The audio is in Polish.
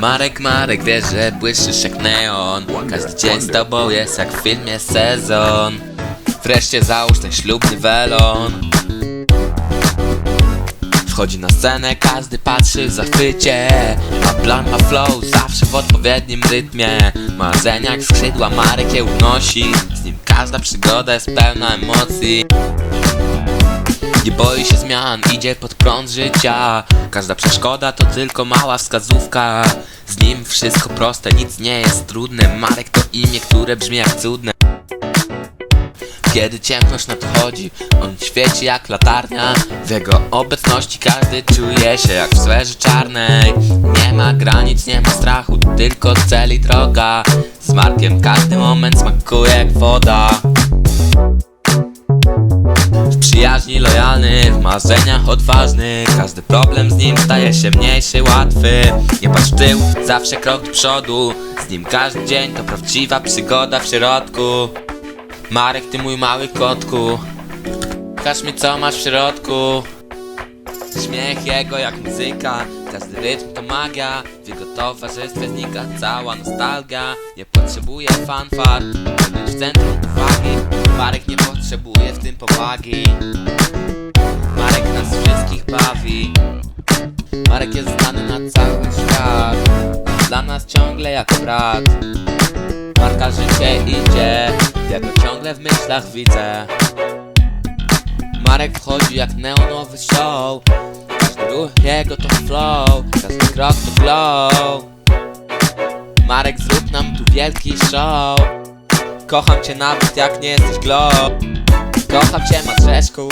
Marek, Marek, wiesz, że błyszysz jak neon. Każdy dzień z tobą jest jak w filmie sezon. Wreszcie załóż ten ślubny welon. Wchodzi na scenę, każdy patrzy w zachwycie. Ma plan, ma flow, zawsze w odpowiednim rytmie. Marzenia jak skrzydła, Marek je unosi. Z nim każda przygoda jest pełna emocji nie boi się zmian, idzie pod prąd życia. Każda przeszkoda to tylko mała wskazówka. Z nim wszystko proste, nic nie jest trudne. Marek to imię, które brzmi jak cudne. Kiedy ciemność nadchodzi, on świeci jak latarnia. W jego obecności każdy czuje się jak w sferze czarnej. Nie ma granic, nie ma strachu, tylko cel i droga. Z Markiem każdy moment smakuje jak woda lojalny, w marzeniach odważny. Każdy problem z nim staje się mniejszy, łatwy. Nie patrz w tył, zawsze krok do przodu. Z nim każdy dzień to prawdziwa przygoda w środku. Marek, ty mój mały kotku Pokaż mi co masz w środku. Śmiech jego jak muzyka Każdy rytm to magia. W jego towarzystwie znika cała nostalgia. Nie potrzebuje fanfar By być w centrum uwagi. Marek nie potrzebuje w tym powagi bawi. Marek jest znany na cały świat. Dla nas ciągle jak brat. Marka życie idzie. Ja go ciągle w myślach widzę. Marek wchodzi jak neonowy show. Każdy ruch jego to flow. Każdy krok to glow. Marek zrób nam tu wielki show. Kocham cię nawet jak nie jesteś glow. Kocham cię Matrzeszku